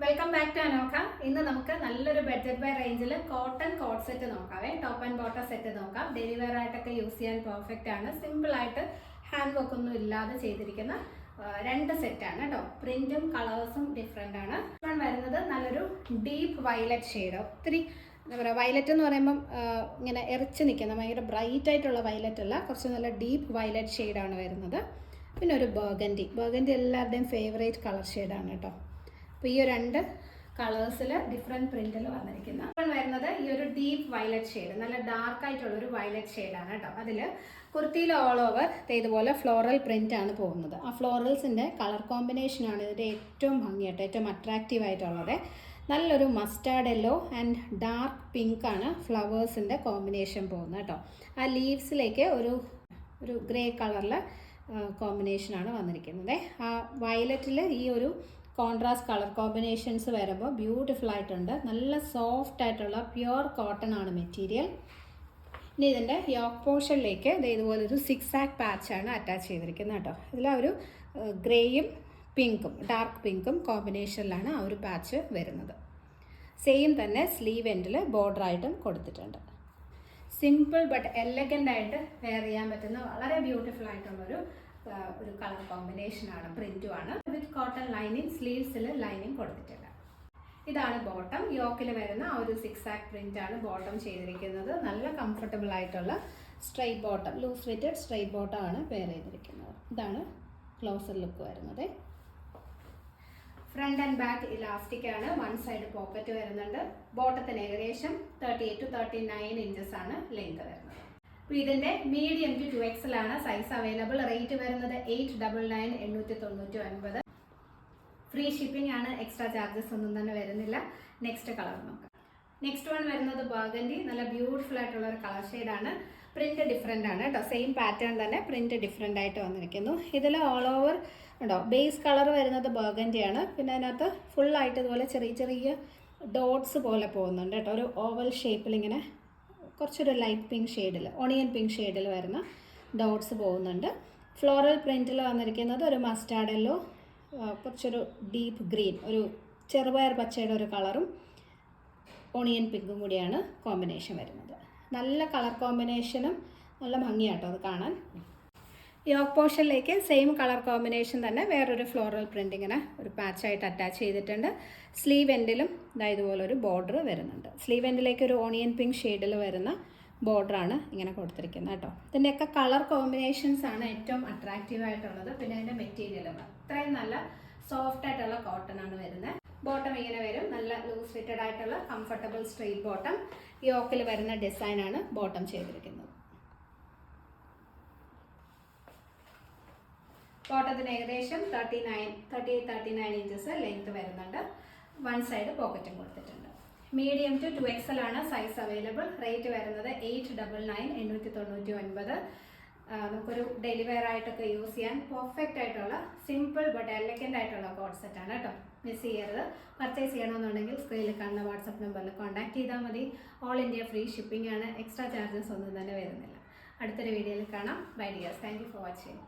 Welcome back to അനോക്ക ഇന്ന് നമുക്ക് നല്ലൊരു ബഡ്ജറ്റ് ബൈ റേഞ്ചിൽ കോട്ടൺ കോട്ട് സെറ്റ് നോക്കാവേ. ടോപ്പ് ആൻഡ് ബോട്ടം സെറ്റ് നോക്കാം. ഡെയിലി വെയർ ആയിട്ടൊക്കെ യൂസ് ചെയ്യാൻ പെർഫെക്റ്റ് ആണ്. സിമ്പിൾ ആയിട്ട് ഹാൻഡ് വർക്ക് ഒന്നും ഇല്ലാതെ ചെയ്തിരിക്കുന്ന രണ്ട് സെറ്റാണ് കേട്ടോ പ്രിന്റും കളേഴ്സും ഡിഫറെന്റ് ആണ്. ഇപ്പം വരുന്നത് നല്ലൊരു ഡീപ്പ് വയലറ്റ് ഷെയ്ഡ് ഒത്തിരി എന്താ പറയുക വയലറ്റ് എന്ന് പറയുമ്പം ഇങ്ങനെ എറിച്ച് നിൽക്കുന്ന ഭയങ്കര ബ്രൈറ്റ് ആയിട്ടുള്ള വയലറ്റ് അല്ല. കുറച്ച് നല്ല ഡീപ്പ് വയലറ്റ് ഷെയ്ഡാണ് വരുന്നത്. പിന്നെ ഒരു ബർഗൻഡി ബർഗൻഡി എല്ലാവരുടെയും ഫേവറേറ്റ് കളർ ഷെയ്ഡാണ് കേട്ടോ അപ്പോൾ ഈ രണ്ട് കളേഴ്സിൽ ഡിഫറെന്റ് പ്രിന്റിൽ വന്നിരിക്കുന്ന വരുന്നത്. ഈ ഒരു ഡീപ്പ് വയലറ്റ് ഷെയ്ഡ് നല്ല ഡാർക്ക് ആയിട്ടുള്ള ഒരു വയലറ്റ് ഷെയ്ഡാണ് കേട്ടോ. അതിൽ കുർത്തിയിൽ ഓൾ ഓവർ ഇതുപോലെ ഫ്ലോറൽ പ്രിന്റ് ആണ് പോകുന്നത്. ആ ഫ്ലോറൽസിന്റെ കളർ കോമ്പിനേഷൻ ആണ് ഇതിന്റെ ഏറ്റവും ഭംഗിയായിട്ട് ഏറ്റവും അട്രാക്റ്റീവ് ആയിട്ടുള്ളത്. നല്ലൊരു mustard yellow and dark pink ആണ് ഫ്ലവേഴ്സിന്റെ കോമ്പിനേഷൻ പോകുന്നത് കേട്ടോ. ആ ലീവ്സിലേക്ക് ഒരു ഒരു ഗ്രേ കളറിൽ കോമ്പിനേഷനാണ് വന്നിരിക്കുന്നത്. ആ വയലറ്റിൽ ഈ ഒരു കോൺട്രാസ്റ്റ് കളർ കോമ്പിനേഷൻസ് വരുമ്പോൾ ബ്യൂട്ടിഫുൾ ആയിട്ടുണ്ട്. നല്ല സോഫ്റ്റ് ആയിട്ടുള്ള പ്യുവർ കോട്ടൺ ആണ് മെറ്റീരിയൽ ഇനി ഇതിന്റെ യോക്ക് പോർഷനിലേക്ക് ഇത് ഇതുപോലൊരു സിക്സ് ആക്ക് പാച്ചാണ് അറ്റാച്ച് ചെയ്തിരിക്കുന്നത് കേട്ടോ. ഇതിൽ ഒരു ഗ്രേയും പിങ്കും ഡാർക്ക് പിങ്കും കോമ്പിനേഷനിലാണ് ആ ഒരു പാച്ച് വരുന്നത്. സെയിം തന്നെ സ്ലീവ് എൻഡിൽ ബോർഡറായിട്ടും കൊടുത്തിട്ടുണ്ട്. സിമ്പിൾ ബട്ട് എലഗന്റ് ആയിട്ട് വെയർ ചെയ്യാൻ പറ്റുന്ന വളരെ ബ്യൂട്ടിഫുൾ ആയിട്ടുള്ളൊരു ഒരു കളർ കോമ്പിനേഷൻ കോമ്പിനേഷനാണ് പ്രിന്റുമാണ് വിത്ത് കോട്ടൺ ലൈനിങ് സ്ലീവ്സിൽ ലൈനിങ് കൊടുത്തിട്ടില്ല ഇതാണ് ബോട്ടം യോക്കിൽ വരുന്ന ആ ഒരു സിക്സ് ആക്ക് പ്രിന്റ് ആണ് ബോട്ടം ചെയ്തിരിക്കുന്നത്. നല്ല കംഫർട്ടബിൾ ആയിട്ടുള്ള straight bottom loose fitted straight bottom ആണ് വെയർ ചെയ്തിരിക്കുന്നത്. ഇതാണ് ക്ലോസർ ലുക്ക് വരുന്നത്. ഫ്രണ്ട് ആൻഡ് ബാക്ക് ഇലാസ്റ്റിക് ആണ്. വൺ സൈഡ് പോക്കറ്റ് വരുന്നുണ്ട്. ബോട്ടത്തിന് ഏകദേശം thirty eight to thirty nine inches ആണ് ലെങ്ത് വരുന്നത്. അപ്പോൾ ഇതിന്റെ മീഡിയം ടു ടു എക്സൽ ആണ് സൈസ് അവൈലബിൾ റേറ്റ് വരുന്നത് എയ്റ്റ് ഡബിൾ നയൻ എണ്ണൂറ്റി തൊണ്ണൂറ്റി ഒൻപത്. ഫ്രീ ഷിപ്പിംഗ് ആണ് എക്സ്ട്രാ ചാർജസ് ഒന്നും തന്നെ വരുന്നില്ല. നെക്സ്റ്റ് കളർ നോക്കാം. നെക്സ്റ്റ് വൺ വരുന്നത് ബാഗൻഡി നല്ല ബ്യൂട്ടിഫുൾ ആയിട്ടുള്ള ഒരു കളർ ഷെയ്ഡാണ് പ്രിന്റ് ഡിഫറെന്റ് ആണ് കേട്ടോ സെയിം പാറ്റേൺ തന്നെ പ്രിന്റ് ഡിഫറെന്റ് ആയിട്ട് വന്നിരിക്കുന്നു. ഇതിൽ ഓൾ ഓവർ ഉണ്ടോ? ബേസ് കളർ വരുന്നത് ബർഗൻഡി ആണ്. പിന്നെ അതിനകത്ത് ഫുള്ളായിട്ട് ഇതുപോലെ ചെറിയ ചെറിയ ഡോട്ട്സ് പോലെ പോകുന്നുണ്ട് കേട്ടോ ഒരു ഓവൽ ഷേപ്പിൽ ഇങ്ങനെ കുറച്ചൊരു ലൈറ്റ് പിങ്ക് ഷെയ്ഡിൽ ഓണിയൻ പിങ്ക് ഷെയ്ഡിൽ വരുന്ന ഡോട്ട്സ് പോകുന്നുണ്ട്. ഫ്ലോറൽ പ്രിന്റിൽ വന്നിരിക്കുന്നത് ഒരു മസ്റ്റാർഡ് യെല്ലോ കുറച്ചൊരു ഡീപ്പ് ഗ്രീൻ ഒരു ചെറുപയർ പച്ചയുടെ ഒരു കളറും ഓണിയൻ പിങ്കും കൂടിയാണ് കോമ്പിനേഷൻ വരുന്നത്. നല്ല കളർ കോമ്പിനേഷനും നല്ല ഭംഗിയാട്ടോ അത് കാണാൻ. യോക്ക് പോർഷനിലേക്ക് സെയിം കളർ കോമ്പിനേഷൻ തന്നെ വേറൊരു ഫ്ലോറൽ പ്രിന്റ് ഇങ്ങനെ ഒരു പാച്ചായിട്ട് അറ്റാച്ച് ചെയ്തിട്ടുണ്ട്. സ്ലീവ് എൻഡിലും ഇതാ ഇതുപോലെ ഒരു ബോർഡർ വരുന്നുണ്ട്. സ്ലീവ് എൻഡിലേക്ക് ഒരു ഓണിയൻ പിങ്ക് ഷെയ്ഡിൽ വരുന്ന ബോർഡറാണ് ഇങ്ങനെ കൊടുത്തിരിക്കുന്നത് കേട്ടോ. ഇതിന്റെയൊക്കെ കളർ കോമ്പിനേഷൻസ് ആണ് ഏറ്റവും അട്രാക്റ്റീവ് ആയിട്ടുള്ളത്. പിന്നെ അതിന്റെ മെറ്റീരിയലും അത്രയും നല്ല സോഫ്റ്റ് ആയിട്ടുള്ള കോട്ടൺ ആണ് വരുന്നത്. ബോട്ടം ഇങ്ങനെ വരും. നല്ല ലൂസ് ഫിറ്റഡ് ആയിട്ടുള്ള കംഫർട്ടബിൾ സ്ട്രെയിറ്റ് ബോട്ടം യോക്കിൽ വരുന്ന ഡിസൈനാണ് ബോട്ടം ചെയ്തിരിക്കുന്നത്. ബോട്ടത്തിന് ഏകദേശം thirty nine thirty thirty nine inches length വരുന്നുണ്ട്. വൺ സൈഡ് പോക്കറ്റും കൊടുത്തിട്ടുണ്ട്. മീഡിയം ടു ടു എക്സൽ ആണ് സൈസ് അവൈലബിൾ റേറ്റ് വരുന്നത് എയ്റ്റ് ഡബിൾ നയൻ എണ്ണൂറ്റി തൊണ്ണൂറ്റി ഒൻപത് നമുക്കൊരു ഡെയിലി വെയർ ആയിട്ടൊക്കെ യൂസ് ചെയ്യാൻ പെർഫെക്റ്റ് ആയിട്ടുള്ള സിമ്പിൾ ബട്ട് എലഗന്റ് ആയിട്ടുള്ള കോഡ് സെറ്റ് ആണ് കേട്ടോ. മിസ് ചെയ്യരുത്. പർച്ചേസ് ചെയ്യണമെന്നുണ്ടെങ്കിൽ സ്ക്രീനിൽ കാണുന്ന വാട്സപ്പ് നമ്പറിൽ കോൺടാക്ട് ചെയ്താൽ മതി. ഓൾ ഇന്ത്യ ഫ്രീ ഷിപ്പിംഗ് ആണ്. എക്സ്ട്രാ ചാർജസ് ഒന്നും തന്നെ വരുന്നില്ല. അടുത്തൊരു വീഡിയോയിൽ കാണാം. Bye dears thank you for watching